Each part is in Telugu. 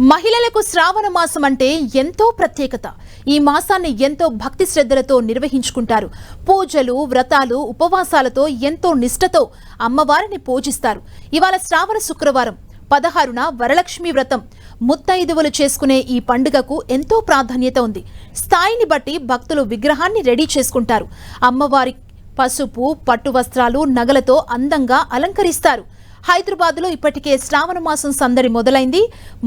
మహిళలకు శ్రావణ మాసం అంటే ఎంతో ప్రత్యేకత. ఈ మాసాన్ని ఎంతో భక్తి శ్రద్ధలతో నిర్వహించుకుంటారు. పూజలు వ్రతాలు ఉపవాసాలతో ఎంతో నిష్ఠతో అమ్మవారిని పూజిస్తారు. ఇవాళ శ్రావణ శుక్రవారం. పదహారున వరలక్ష్మి వ్రతం. ముత్తైదువులు చేసుకునే ఈ పండుగకు ఎంతో ప్రాధాన్యత ఉంది. స్థాయిని బట్టి భక్తులు విగ్రహాన్ని రెడీ చేసుకుంటారు. అమ్మవారి పసుపు పట్టు వస్త్రాలు నగలతో అందంగా అలంకరిస్తారు. హైదరాబాద్లో ఇప్పటికే శ్రావణ మాసం సందడి మొదలైంది.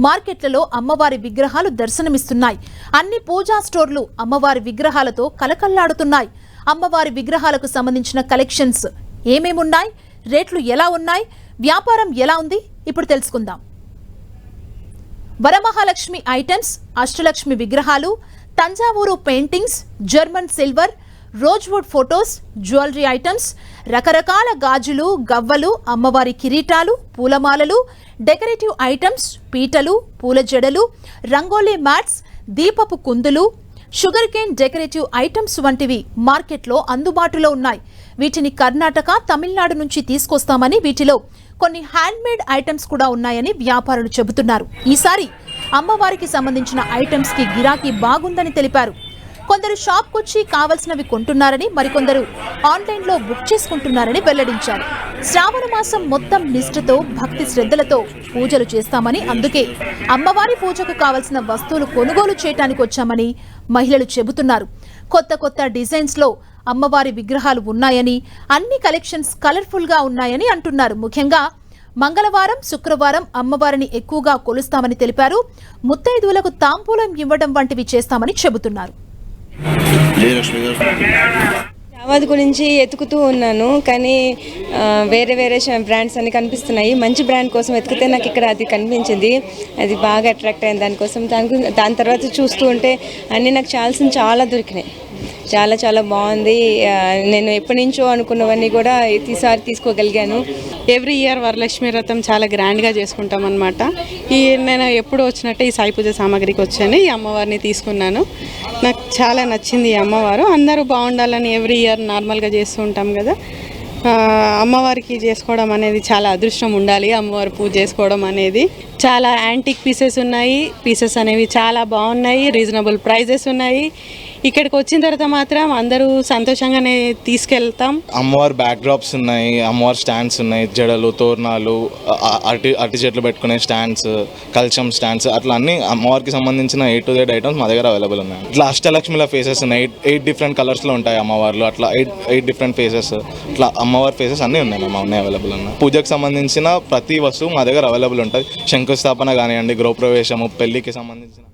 మార్కెట్లలో అమ్మవారి విగ్రహాలు దర్శనమిస్తున్నాయి. అన్ని పూజా స్టోర్లు అమ్మవారి విగ్రహాలతో కలకల్లాడుతున్నాయి. అమ్మవారి విగ్రహాలకు సంబంధించిన కలెక్షన్స్ ఏమేమున్నాయి? రేట్లు ఎలా ఉన్నాయి? వ్యాపారం ఎలా ఉంది? ఇప్పుడు తెలుసుకుందాం. వరమహాలక్ష్మి ఐటమ్స్ అష్టలక్ష్మి విగ్రహాలు Thanjavur paintings German silver rosewood photos jewellery items రకరకాల గాజులు గవ్వలు అమ్మవారి కిరీటాలు పూలమాలలు డెకరేటివ్ ఐటమ్స్ పీటలు పూల జడలు రంగోలీ మ్యాట్స్ దీపపు కుందులు షుగర్ కేన్ డెకరేటివ్ ఐటమ్స్ వంటివి మార్కెట్లో అందుబాటులో ఉన్నాయి. వీటిని కర్ణాటక తమిళనాడు నుంచి తీసుకొస్తామని వీటిలో కొన్ని హ్యాండ్మేడ్ ఐటమ్స్ కూడా ఉన్నాయని వ్యాపారులు చెబుతున్నారు. ఈసారి అమ్మవారికి సంబంధించిన ఐటమ్స్కి గిరాకీ బాగుందని తెలిపారు. కొందరు షాప్కొచ్చి కావలసినవి కొంటున్నారని మరికొందరు ఆన్లైన్లో బుక్ చేసుకుంటున్నారని వెల్లడించారు. శ్రావణ మాసం మొత్తం నిష్ఠతో భక్తి శ్రద్ధలతో పూజలు చేస్తామని అందుకే అమ్మవారి పూజకు కావలసిన వస్తువులు కొనుగోలు చేయటానికి వచ్చామని మహిళలు చెబుతున్నారు. కొత్త కొత్త డిజైన్స్లో అమ్మవారి విగ్రహాలు ఉన్నాయని అన్ని కలెక్షన్స్ కలర్ఫుల్గా ఉన్నాయని అంటున్నారు. ముఖ్యంగా మంగళవారం శుక్రవారం అమ్మవారిని ఎక్కువగా కొలుస్తామని తెలిపారు. ముత్తైదువులకు తాంబూలం ఇవ్వడం వంటివి చేస్తామని చెబుతున్నారు. జావాద్ గురించి ఎతుకుతూ ఉన్నాను కానీ వేరే వేరే బ్రాండ్స్ అన్ని కనిపిస్తున్నాయి. మంచి బ్రాండ్ కోసం ఎతికితే నాకు ఇక్కడ అది కనిపించింది. అది బాగా అట్రాక్ట్ అయింది దానికోసం. దాని దాని తర్వాత చూస్తూ ఉంటే అన్నీ నాకు చాల్సిన చాలా దొరికినాయి. చాలా చాలా బాగుంది. నేను ఎప్పటి నుంచో అనుకున్నవన్నీ కూడా ప్రతిసారి తీసుకోగలిగాను. ఎవ్రీ ఇయర్ వరలక్ష్మి వ్రతం చాలా గ్రాండ్గా చేసుకుంటాం అనమాట ఈ నేను ఎప్పుడు వచ్చినట్టే ఈ సాయి పూజ సామాగ్రికి వచ్చాను. ఈ అమ్మవారిని తీసుకున్నాను. నాకు చాలా నచ్చింది ఈ అమ్మవారు. అందరూ బాగుండాలని ఎవ్రీ ఇయర్ నార్మల్గా చేస్తూ ఉంటాం కదా. అమ్మవారికి చేసుకోవడం అనేది చాలా అదృష్టం ఉండాలి. అమ్మవారి పూజ చేసుకోవడం అనేది. చాలా యాంటిక్ పీసెస్ ఉన్నాయి. పీసెస్ అనేవి చాలా బాగున్నాయి. రీజనబుల్ ప్రైజెస్ ఉన్నాయి. ఇక్కడికి వచ్చిన తర్వాత మాత్రం అందరూ సంతోషంగానే తీసుకెళ్తాం. అమ్మవారి బ్యాక్ డ్రాప్స్ ఉన్నాయి అమ్మవారి స్టాండ్స్ ఉన్నాయి జడలు తోరణాలు అటు అరటి చెట్లు పెట్టుకునే స్టాండ్స్ కల్చం స్టాండ్స్ అట్లా అన్ని అమ్మవారికి సంబంధించిన ఏ టు జెడ్ ఐటమ్స్ మా దగ్గర అవైలబుల్ ఉన్నాయి. ఇట్లా అష్టలక్ష్మిల ఫేసెస్ ఉన్నాయి. ఎయిట్ ఎయిట్ డిఫరెంట్ కలర్స్లో ఉంటాయి అమ్మవార్లు. అట్లా ఎయిట్ ఎయిట్ డిఫరెంట్ ఫేసెస్ ఇట్లా అమ్మవారి ఫేసెస్ అన్నీ ఉన్నాయి మా ఉన్నాయి అవైలబుల్ ఉన్నాయి. పూజకు సంబంధించిన ప్రతి వస్తువు మా దగ్గర అవైలబుల్ ఉంటుంది. శంకుస్థాపన కానివ్వండి గృహప్రవేశము పెళ్ళికి సంబంధించిన